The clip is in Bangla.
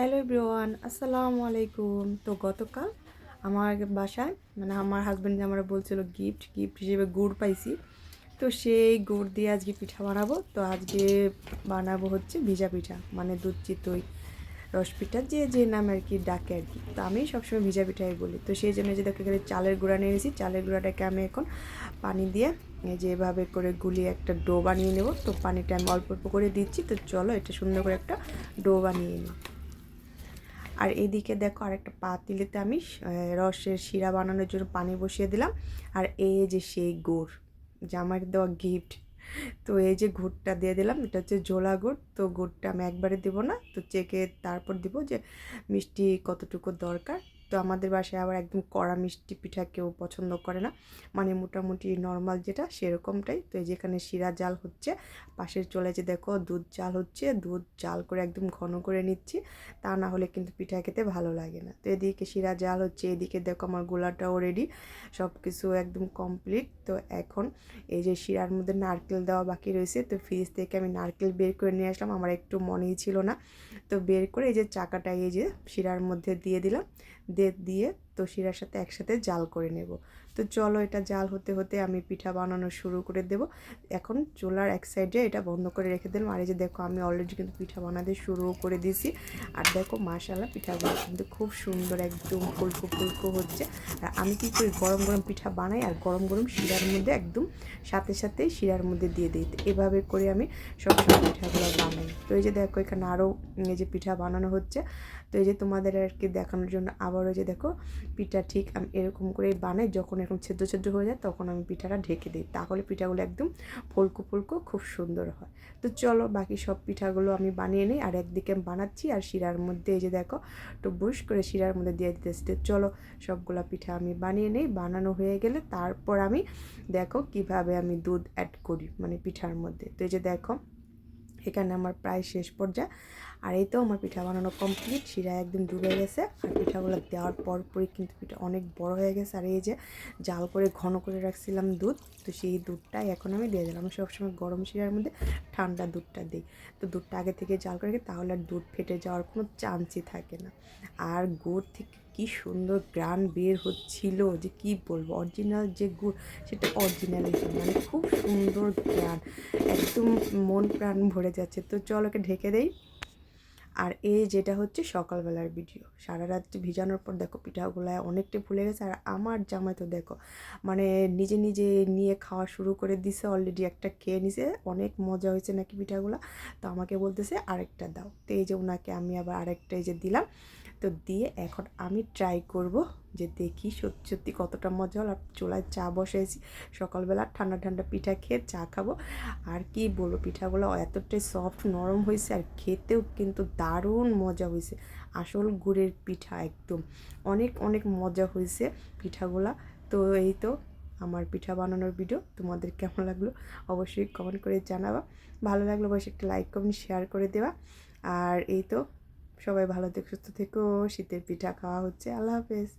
হ্যালো এভরিওয়ান, আসসালামু আলাইকুম। তো গতকাল আমার বাসায় মানে আমার হাজব্যান্ড আমার বলছিল গিফট গিফট হিসেবে গুড় পাইছি, তো সেই গুড় দিয়ে আজকে পিঠা বানাবো। তো আজকে বানাবো হচ্ছে ভিজা পিঠা মানে দুধ, চিতই, রস পিঠা, যে যে নামে আর কি ডাকে আর কি। তো আমি সবসময় ভিজা পিঠাই বলি। তো সেই জন্য যে দেখো চালের গুঁড়া নিয়ে এসেছি চালের গুঁড়াটাকে আমি এখন পানি দিয়ে এই যে এভাবে করে গুলিয়ে একটা ডো বানিয়ে নেব। তো পানিটা আমি অল্প অল্প করে দিচ্ছি। তো চলো এটা সুন্দর করে একটা ডো বানিয়ে নিই। আর এদিকে দেখো আরেকটা পাতিলেতে আমি রসের শিরা বানানোর জন্য পানি বসিয়ে দিলাম। আর এই যে সেই গুড় জামার দেওয়া গিফট তো এই যে গুড়টা দিয়ে দিলাম, এটা হচ্ছে জোলা গুড়। তো গুড়টা আমি একবারে দেবো না, তো চেকে তারপর দিব যে মিষ্টি কতটুকু দরকার। তো আমাদের বাসায় আবার একদম কড়া মিষ্টি পিঠা কেউ পছন্দ করে না। মানে মোটামুটি নর্মাল যেটা সেরকমটাই। তো যেখানে শিরা জাল হচ্ছে পাশের চলে যে দেখো দুধ জাল হচ্ছে, দুধ জাল করে একদম ঘন করে নিচ্ছি। তা না হলে কিন্তু পিঠা খেতে ভালো লাগে না। তো এদিকে শিরা জাল হচ্ছে, এদিকে দেখো আমার গোলাটাও রেডি সব কিছু একদম কমপ্লিট তো এখন এই যে শিরার মধ্যে নারকেল দেওয়া বাকি রয়েছে, তো ফ্রিজ থেকে আমি নারকেল বের করে নিয়ে আসলাম। আমার একটু মনেই ছিল না। তো বের করে এই যে চাকাটা এই যে শিরার মধ্যে দিয়ে দিলাম। দিয়ে দিয়ে তসিরার সাথে একসাথে জাল করে নেব। তো চলো এটা জাল হতে হতে আমি পিঠা বানানো শুরু করে দেব। এখন চুলার এক সাইডে এটা বন্ধ করে রেখে দিলাম। আর এই যে দেখো, আমি অলরেডি কিন্তু পিঠা বানাতে শুরু করে দিয়েছি। আর দেখো মাশাল্লাহ পিঠাগুলো কিন্তু খুব সুন্দর একদম ফুলকো ফুলকো হচ্ছে। আর আমি কী করি, গরম গরম পিঠা বানাই আর গরম গরম শিরার মধ্যে একদম সাথে সাথে শিরার মধ্যে দিয়ে দিই। এভাবে করে আমি সবসময় পিঠাগুলো বানাই। তো এই যে দেখো, এখানে আরও এই যে পিঠা বানানো হচ্ছে। তো এই যে তোমাদের আর কি দেখানোর জন্য আবারও যে দেখো, পিঠা ঠিক আমি এরকম করে বানাই। যখন এরকম ছেদ্র ছেদ্র হয়ে যায়, তখন আমি পিঠাটা ঢেকে দিই। তাহলে পিঠাগুলো একদম ফুলকো ফুলকো খুব সুন্দর হয়। তো চলো বাকি সব পিঠাগুলো আমি বানিয়ে নিই, আর একদিকে বানাচ্ছি, আর শিরার মধ্যে এই যে দেখো, একটু বুশ করে শিরার মধ্যে দিয়ে দিতেছি। তো চলো সবগুলো পিঠা আমি বানিয়ে নিই, বানানো হয়ে গেলে তারপর আমি দেখো কীভাবে আমি দুধ অ্যাড করি মানে পিঠার মধ্যে। তো এই যে দেখো এখানে আমার প্রায় শেষ পর্যায়ে। আর এই তো আমার পিঠা বানানো কমপ্লিট শিরা একদম ডুবে গেছে। আর পিঠাগুলো দেওয়ার পরপরই কিন্তু পিঠা অনেক বড় হয়ে গেছে। আর এই যে জাল করে ঘন করে রাখছিলাম দুধ, তো সেই দুধটাই এখন আমি দিয়ে দিলাম। সবসময় গরম শিরার মধ্যে ঠান্ডা দুধটা দিই। তো দুধটা আগে থেকে জাল করে তাহলে আর দুধ ফেটে যাওয়ার কোনো চান্সই থাকে না। আর গুড় থেকে কি সুন্দর গ্রান বের হচ্ছিল যে কি বলব? অরিজিনাল যে গুড়, সেটা অরিজিনাল মানে খুব সুন্দর গ্রান। একদম মন প্রাণ ভরে যাচ্ছে। তো চল ওকে ঢেকে দেই। আর এ যেটা হচ্ছে সকালবেলার ভিডিও সারা রাত্রি ভিজানোর পর দেখো পিঠাগুলো অনেকটা ফুলে গেছে। আর আমার জামাই তো দেখো মানে নিজে নিজে নিয়ে খাওয়া শুরু করে দিছে অলরেডি একটা খেয়ে নিছে। অনেক মজা হয়েছে নাকি পিঠাগুলো? তো আমাকে বলতেছে আরেকটা দাও। তো এই যে ওনাকে আমি আবার আরেকটা এই যে দিলাম। তো দিয়ে এখন আমি ট্রাই করব যে দেখি সত্যি সত্যি কতটা মজা হলো। আর চোলায় চা বসেছি, সকালবেলা ঠান্ডা ঠান্ডা পিঠা খেয়ে চা খাব। আর কি বলব, পিঠাগুলো এতটাই সফট নরম হয়েছে আর খেতেও কিন্তু দারুণ মজা হয়েছে। আসল গুড়ের পিঠা একদম। অনেক অনেক মজা হয়েছে পিঠাগুলা। তো এই তো আমার পিঠা বানানোর ভিডিও তোমাদের কেমন লাগল অবশ্যই কমেন্ট করে জানাবা। ভালো লাগল অবশ্যই একটা লাইক কমেন্ট শেয়ার করে দেওয়া আর এই তো সবাই ভালো থেকো সুস্থ থেকো শীতের পিঠা খাওয়া হচ্ছে। আল্লাহ হাফেজ।